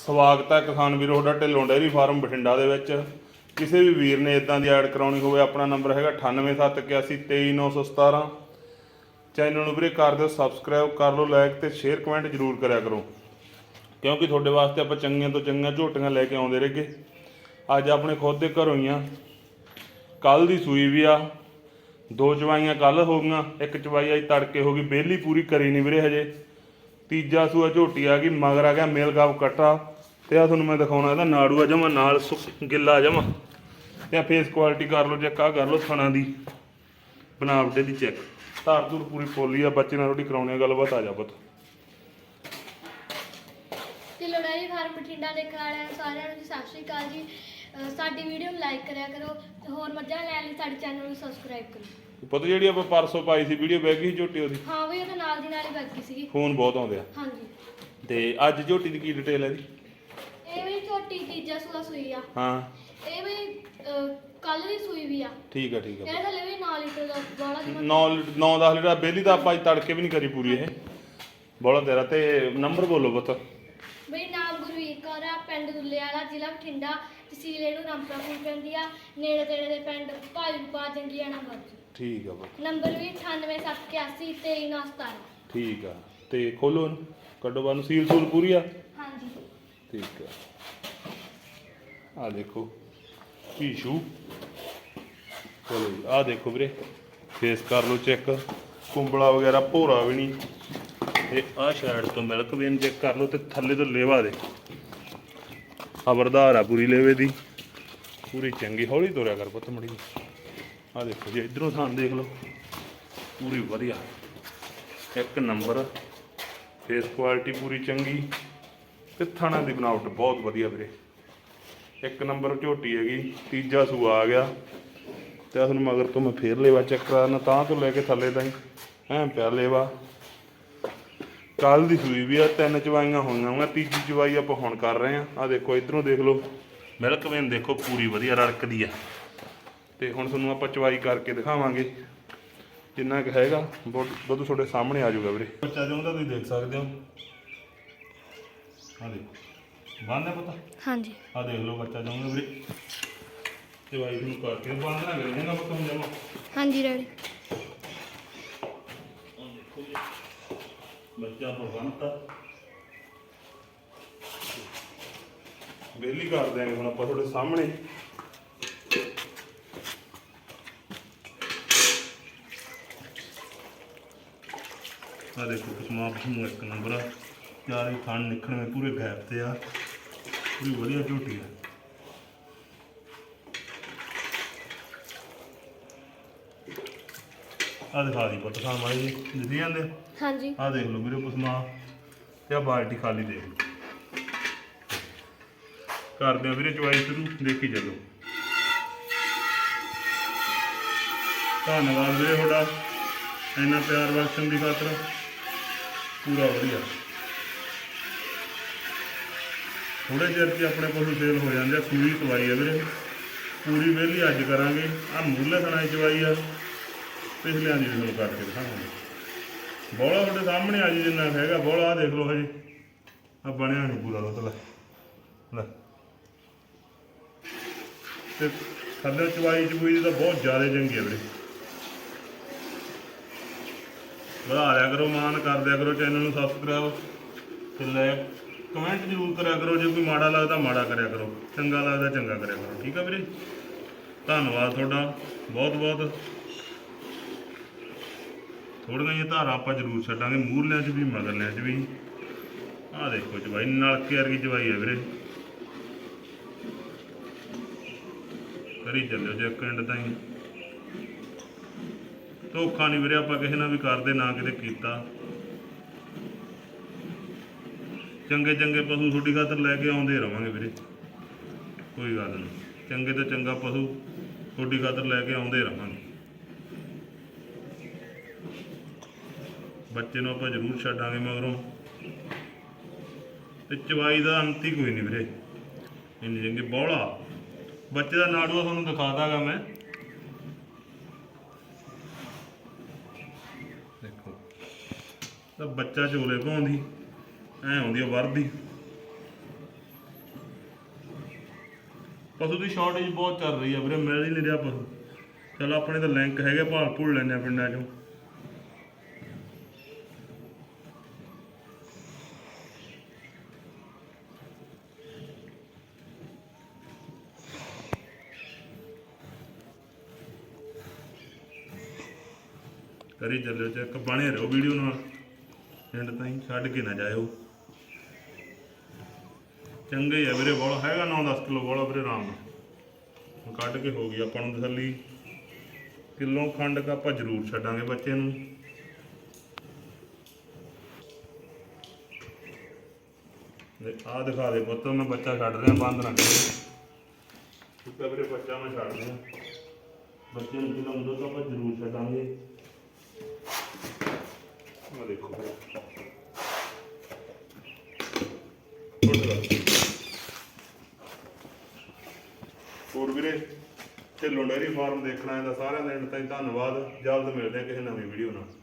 ਸਵਾਗਤ ਹੈ ਕਿਸਾਨ ਵੀਰੋ, ਤੁਹਾਡਾ ਢਿੱਲੋਂ ਡੇਅਰੀ ਫਾਰਮ ਬਠਿੰਡਾ ਦੇ ਵਿੱਚ। ਕਿਸੇ ਵੀ ਵੀਰ ਨੇ ਇਦਾਂ ਦੀ ਐਡ ਕਰਾਉਣੀ ਹੋਵੇ, ਆਪਣਾ ਨੰਬਰ ਹੈਗਾ 9871823917 ਚੈਨਲ ਨੂੰ ਵੀਰੇ ਕਰ ਦਿਓ ਸਬਸਕ੍ਰਾਈਬ, ਕਰ ਲਓ ਲਾਈਕ ਤੇ ਸ਼ੇਅਰ ਕਮੈਂਟ ਜ਼ਰੂਰ ਕਰਿਆ ਕਰੋ। ਕਿਉਂਕਿ ਤੁਹਾਡੇ ਵਾਸਤੇ ਆਪਾਂ ਚੰਗੀਆਂ ਤੋਂ ਚੰਗੀਆਂ ਝੋਟੀਆਂ ਲੈ ਕੇ ਆਉਂਦੇ ਰਹੇਗੇ ਅੱਜ ਆਪਣੇ ਖੁਦ ਦੇ ਘਰੋਂ ਹੀ ਆ। ਕੱਲ ਦੀ ਸੂਈ ਵੀ ਆ। ਦੋ ਚਵਾਈਆਂ ਕੱਲ ਹੋ ਗਈਆਂ, ਇੱਕ ਚਵਾਈ ਅੱਜ ਤੜਕੇ ਹੋ ਗਈ, ਬੇਲੀ ਪੂਰੀ ਕਰੀ ਨਹੀਂ ਵੀਰੇ ਹਜੇ। ਤੀਜਾ ਸੂਆ ਝੋਟੀ ਆ ਗਈ, ਮਗਰ ਆ ਗਿਆ ਮੇਲ ਗਾਵ ਕਟਾ ਤੇ ਆ ਤੁਹਾਨੂੰ ਮੈਂ ਦਿਖਾਉਣਾ, ਇਹਦਾ ਨਾੜੂਆ ਜਮਾ, ਨਾਲ ਸੁੱਕ- ਗਿੱਲਾ ਜਮਾ। ਤੇ ਆ ਫੇਸ ਕੁਆਲਿਟੀ ਕਰ ਲਓ ਚੈੱਕ ਆ ਕਰ ਲਓ ਥਣਾ ਦੀ ਬਣਾਵਟ ਦੀ ਚੈੱਕ ਧਾਰ ਧੂਰ ਪੂਰੀ ਫੋਲੀ ਆ, ਬੱਚੇ ਨਾਲ ਰੋਟੀ ਕਰਾਉਣੀ ਆ, ਗੱਲਬਾਤ ਆ ਜਾ ਪੁੱਤ। ਤੇ ਲੜਾਈ ਫਾਰਮ ਬਠਿੰਡਾ ਦੇਖਣ ਵਾਲਿਆਂ ਨੂੰ ਸਾਰਿਆਂ ਨੂੰ ਜੀ, ਸਤਿ ਸ਼੍ਰੀ ਅਕਾਲ ਜੀ। ਅਹ ਸਾਡੀ ਵੀਡੀਓ ਨੂੰ ਲਾਈਕ ਕਰਿਆ ਕਰੋ, ਤੇ ਹੋਰ ਮੱਝਾਂ ਲੈਣ ਲਈ ਸਾਡੇ ਚੈਨਲ ਨੂੰ ਸਬਸਕ੍ਰਾਈਬ ਕਰੋ ਪੁੱਤ ਜਿਹੜੀ ਆਪਾਂ ਪਰਸੋਂ ਪਾਈ ਸੀ ਵੀਡੀਓ ਬਹਿ ਗਈ ਸੀ ਝੋਟੀ ਉਹਦੀ? ਹਾਂ ਵੀ ਉਹਦੇ ਨਾਲ ਦੀ ਨਾਲ ਹੀ ਬੱਗੀ ਸੀਗੀ। ਫੋਨ ਬਹੁਤ ਆਉਂਦੇ ਆ। ਹਾਂਜੀ। ਤੇ ਅੱਜ ਝੋਟੀ ਦੀ ਕੀ ਡਿਟੇਲ ਹੈ ਦੀ ਇਹ ਵੀ ਛੋਟੀ ਤੀਜਾ ਸੂਆ ਸੂਈ ਆ। ਹਾਂ। ਇਹ ਵੀ ਕੱਲ ਦੀ ਸੂਈ ਵੀ ਆ। ਠੀਕ ਆ ਠੀਕ ਆ। ਇਹਦੇ ਥੱਲੇ ਵੀ 9 ਲੀਟਰ ਦਾ ਬੋਲਾ ਦੀ 9 9 10 ਲੀਟਰ ਬੇਲੀ ਤਾਂ ਆਪਾਂ ਅੱਜ ਤੜਕੇ ਵੀ ਨਹੀਂ ਕਰੀ ਪੂਰੀ ਇਹ। ਬੋਲਾ ਤੇਰਾ ਤੇ ਨੰਬਰ ਬੋਲੋ ਪੁੱਤ। ਬਈ ਨਾਮ ਗੁਰਵੀਰ ਕੌਰ ਆ ਪਿੰਡ ਦੁੱਲੇ ਵਾਲਾ ਜ਼ਿਲ੍ਹਾ ਬਠਿੰਡਾ ਤਹਿਸੀਲ ਇਹਨੂੰ ਰਾਮਪੁਰ ਪੈਂਦੀ ਆ। ਨੇੜੇ ਤੇੜੇ ਦੇ ਪਿੰਡ ਭਾਈਪਾ ਜੰਗੀਆਣਾ ਬਾਜੂ ਠੀਕ ਆ ਪੁੱਤ ਨੰਬਰ ਵੀ 9871 23917 ਠੀਕ ਆ। ਤੇ ਖੋਲੋ ਇਹਨੂੰ। ਕੱਢੋ ਬਾਹਰ ਨੂੰ। ਸੀਲ ਸੂਲ ਪੂਰੀ ਆ? ਹਾਂਜੀ। ਠੀਕ ਆ। ਆ ਦੇਖੋ ਪੀਸ਼ੂ ਚਲੋ ਜੀ ਆ ਦੇਖੋ ਵੀਰੇ। ਫੇਸ ਕਰ ਲਓ ਚੈੱਕ ਕੁੰਬਲਾ ਵਗੈਰਾ ਭੋਰਾ ਵੀ ਨਹੀਂ। ਇਹ ਆ ਸਾਈਡ ਤੋਂ ਮਿਲਕ ਵੇਨ ਚੈੱਕ ਕਰ ਲਓ ਤੇ ਥੱਲੇ ਤੋਂ ਲੇਵਾ ਦੇ। ਖਬਰਦਾਰ ਆ ਪੂਰੀ ਲੇਵੇ ਦੀ। ਪੂਰੀ ਚੰਗੀ ਹੌਲੀ ਤੋਰਿਆ ਕਰ ਪੁੱਤ ਮੜੀ। ਆ ਦੇਖੋ ਜੀ, ਇਧਰੋਂ ਥਾਂ ਦੇਖ ਲਓ। ਪੂਰੀ ਵਧੀਆ। ਇੱਕ ਨੰਬਰ। ਫੇਸ ਕੁਆਲਿਟੀ ਪੂਰੀ ਚੰਗੀ। ਤੇ ਥਾਣਾ ਦੀ ਬਣਾਵਟ ਬਹੁਤ ਵਧੀਆ ਵੀਰੇ। ਇੱਕ ਨੰਬਰ ਝੋਟੀ ਹੈਗੀ, ਤੀਜਾ ਸੂਆ ਆ ਗਿਆ। ਤੇ ਤੁਹਾਨੂੰ ਮਗਰ ਤੋਂ ਮੈਂ ਫੇਰ ਲੇਵਾ ਚੈੱਕ ਕਰਾਣਾ ਤਾਂ ਤੋਂ ਲੈ ਕੇ ਥੱਲੇ ਤਾਈਂ। ਐਂ ਪਿਆ ਲੇਵਾ। ਕੱਲ ਦੀ ਸੂਈ ਵੀ ਆ, ਤਿੰਨ ਚਵਾਈਆਂ ਹੋਈਆਂ ਵਾ, ਤੀਜੀ ਚਵਾਈ ਆਪਾਂ ਹੁਣ ਕਰ ਰਹੇ ਆ। ਆ ਦੇਖੋ, ਇਧਰੋਂ ਦੇਖ ਲਓ। ਮਿਲਕ ਵੇਨ ਦੇਖੋ, ਪੂਰੀ ਵਧੀਆ ਰੜਕਦੀ ਆ। ਤੇ ਹੁਣ ਤੁਹਾਨੂੰ ਆਪਾਂ ਚਵਾਈ ਕਰਕੇ ਦਿਖਾਵਾਂਗੇ। ਜਿੰਨਾ ਕੁ ਹੈਗਾ ਦੁੱਧ ਤੁਹਾਡੇ ਸਾਹਮਣੇ ਆ ਜਾਊਗਾ ਵੀਰੇ। ਬੱਚਾ ਜਿਉਂਦਾ ਤੁਸੀਂ ਦੇਖ ਸਕਦੇ ਹੋ। ਆ ਦੇਖੋ ਹੈ ਪਤਾ? ਹਾਂਜੀ। ਆ ਦੇਖ ਲਓ ਬੱਚਾ ਜਾਊਗਾ ਵੀਰੇ। ਚਵਾਈ ਨੂੰ ਕਰਕੇ ਬੰਦ ਨਾ ਕਰੀ ਜਾਂਗਾ ਪਤਾ ਹੁਣ ਜਮਾ। ਹਾਂਜੀ ਰੈਡੀ ਬੱਚਾ ਭਗਵੰਤਾ ਬੇਲੀ ਕਰ ਦਿਆਂਗੇ ਹੁਣ ਆਪਾਂ ਤੁਹਾਡੇ ਸਾਹਮਣੇ। ਆ ਦੇਖੋ ਕਿਸਮਾ ਨੂੰ ਇੱਕ ਨੰਬਰ ਆ। ਚਾਰੇ ਖਾਣ ਨਿਕਲਵੇਂ ਪੂਰੇ ਗੈਪ ਤੇ ਆ। ਪੂਰੀ ਵਧੀਆ ਝੋਟੀ ਆ। ਆ ਦਿਖਾ ਦੀ ਪੁੱਤ ਖਾਣ ਵਾਲੀ ਜੀ। ਦਿਖੀ ਜਾਂਦੇ? ਹਾਂਜੀ। ਆ ਦੇਖ ਲਓ ਵੀਰੇ ਕੁਸਮਾ। ਤੇ ਆ ਬਾਲਟੀ ਖਾਲੀ ਦੇਖ ਲਓ। ਕਰਦੇ ਆ ਵੀਰੇ ਚੁਆਈ ਸ਼ੁਰੂ ਦੇਖੀ ਚੱਲੋ। ਧੰਨਵਾਦ ਵੀਰੇ ਤੁਹਾਡਾ। ਇੰਨਾ ਪਿਆਰ ਬਖਸ਼ਣ ਦੀ ਖਾਤਰ। ਪੂਰਾ ਵਧੀਆ। ਥੋੜੇ ਚਿਰ 'ਚ ਆਪਣੇ ਕੋਲ ਸੇਲ ਹੋ ਜਾਂਦੇ ਆ, ਪੂਰੀ ਚਵਾਈ ਆ ਵੀਰੇ। ਪੂਰੀ ਵਿਹਲੀ ਅੱਜ ਕਰਾਂਗੇ। ਆ ਮੂਲੇ ਥਣਾ ਚਵਾਈ ਆ ਪਿਛਲਿਆਂ ਦੀ ਵੀ ਤੁਹਾਨੂੰ ਕਰਕੇ ਦਿਖਾਵਾਂਗੇ। ਬੋਲਾ ਤੁਹਾਡੇ ਸਾਹਮਣੇ ਆ ਜੀ, ਜਿੰਨਾ ਹੈਗਾ। ਬੋਲਾ ਆ ਦੇਖ ਲਓ ਹਜੇ। ਆ ਬਣਿਆ ਨਹੀਂ ਪੂਰਾ ਦੁੱਧ, ਲੈ। ਲੈ। ਤੇ ਥੱਲੇ ਚਵਾਈ ਚਬੂਈ ਦੀ ਤਾਂ ਬਹੁਤ ਜ਼ਿਆਦਾ ਚੰਗੀ ਹੈ ਵੀਰੇ। ਵਧਾ ਲਿਆ ਕਰੋ ਮਾਨ ਕਰ ਦਿਆ ਕਰੋ ਚੈਨਲ ਨੂੰ ਸਬਸਕ੍ਰਾਈਬ ਤੇ ਲਾਈਕ ਕਮੈਂਟ ਜ਼ਰੂਰ ਕਰਿਆ ਕਰੋ, ਜੇ ਕੋਈ ਮਾੜਾ ਲੱਗਦਾ ਮਾੜਾ ਕਰਿਆ ਕਰੋ, ਚੰਗਾ ਲੱਗਦਾ ਚੰਗਾ ਕਰਿਆ ਕਰੋ, ਠੀਕ ਆ ਵੀਰੇ? ਧੰਨਵਾਦ ਤੁਹਾਡਾ, ਬਹੁਤ ਬਹੁਤ। ਥੋੜੀਆਂ ਜਿਹੀਆਂ ਧਾਰਾਂ ਆਪਾਂ ਜ਼ਰੂਰ ਛੱਡਾਂਗੇ, ਮੂਰਲਿਆਂ 'ਚ ਵੀ, ਮਗਰਲਿਆਂ 'ਚ ਵੀ। ਆਹ ਦੇਖੋ ਜਵਾਈ, ਨਲਕੇ ਵਰਗੀ ਜਵਾਈ ਹੈ ਵੀਰੇ। ਕਰੀ ਚੱਲਿਓ ਜੇ ਪਿੰਡ ਤਾਈਂ। ਧੋਖਾ ਨਹੀਂ ਵੀਰੇ, ਆਪਾਂ ਕਿਸੇ ਨਾਲ ਵੀ ਕਰਦੇ, ਨਾ ਕਿਤੇ ਕੀਤਾ। ਚੰਗੇ ਚੰਗੇ ਪਸ਼ੂ ਤੁਹਾਡੀ ਖਾਤਰ ਲੈ ਕੇ ਆਉਂਦੇ ਰਵਾਂਗੇ ਵੀਰੇ। ਕੋਈ ਗੱਲ ਨਹੀਂ ਚੰਗੇ ਤੋਂ ਚੰਗਾ ਪਸ਼ੂ ਤੁਹਾਡੀ ਖਾਤਰ ਲੈ ਕੇ ਆਉਂਦੇ ਰਵਾਂਗੇ। ਬੱਚੇ ਨੂੰ ਆਪਾਂ ਜ਼ਰੂਰ ਛੱਡਾਂਗੇ ਮਗਰੋਂ। ਤੇ ਚਵਾਈ ਦਾ ਅੰਤ ਹੀ ਕੋਈ ਨਹੀਂ ਵੀਰੇ। ਇੰਨੀ ਚੰਗੀ ਬੋਲਾ। ਬੱਚੇ ਦਾ ਨਾੜੂਆ ਤੁਹਾਨੂੰ ਦਿਖਾ ਦਾਂਗਾ ਮੈਂ। ਤਾਂ ਬੱਚਾ ਝੋਲੇ ਪਾਉਂਦੀ, ਐ ਆਉਂਦੀ ਆ ਵਰਦੀ ਪਸ਼ੂ ਦੀ ਸ਼ਾਰਟੇਜ ਬਹੁਤ ਚੱਲ ਰਹੀ ਆ ਵੀਰੇ, ਮਿਲ ਹੀ ਨਹੀਂ ਰਿਹਾ ਪਸ਼ੂ। ਚਲ ਆਪਣੇ ਤਾਂ ਲਿੰਕ ਹੈਗੇ, ਭਾਲ ਭੁੱਲ ਲੈਣੇ ਪਿੰਡਾਂ ਚੋਂ। ਕਰੀ ਚੱਲਿਓ ਚੈੱਕ ਬਣੇ ਰਹੋ ਵੀਡੀਓ ਨਾਲ। ਪਿੰਡ ਤਾਈਂ ਛੱਡ ਕੇ ਨਾ ਜਾਇਓ। ਚੰਗੇ ਆ ਵੀਰੇ ਬੋਲ ਹੈਗਾ 9-10 ਕਿਲੋ ਬੋਲਾ ਵੀਰੇ ਆਰਾਮ ਨਾਲ। ਕੱਢ ਕੇ ਹੋ ਗਈ ਆਪਾਂ ਨੂੰ ਤਸੱਲੀ। ਕਿਲੋ ਖੰਡ ਕਾ ਆਪਾਂ ਜ਼ਰੂਰ ਛੱਡਾਂਗੇ ਬੱਚੇ ਨੂੰ। ਤੇ ਆਹ ਦਿਖਾ ਦੇ ਪੁੱਤ, ਮੈਂ ਬੱਚਾ ਛੱਡ ਰਿਹਾ, ਬੰਦ ਨਾ ਕਰੇ। ਠੀਕ ਵੀਰੇ, ਬੱਚਾ ਮੈਂ ਛੱਡ ਰਿਹਾ। ਬੱਚੇ ਨੂੰ ਕਿਲੋ ਦੁੱਧ ਆਪਾਂ ਜ਼ਰੂਰ ਛੱਡਾਂਗੇ। ਆ ਦੇਖੋ ਹੋਰ ਵੀਰੇ, ਢਿੱਲੋਂ ਡੇਅਰੀ ਫਾਰਮ ਦੇਖਣਾ ਹੈ ਤਾਂ ਸਾਰਿਆਂ ਦਾ ਐਂਡ ਧੰਨਵਾਦ। ਜਲਦ ਮਿਲਦੇ ਹਾਂ ਕਿਸੇ ਨਵੀਂ ਵੀਡੀਓ ਨਾਲ।